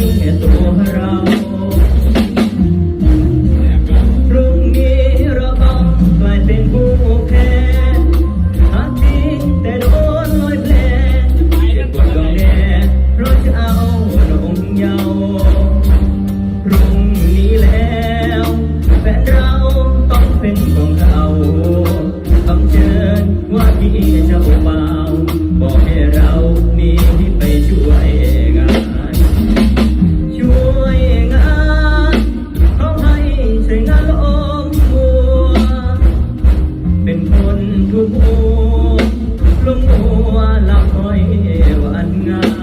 програм. คนทุกข์ลงหัวละคอยวันงา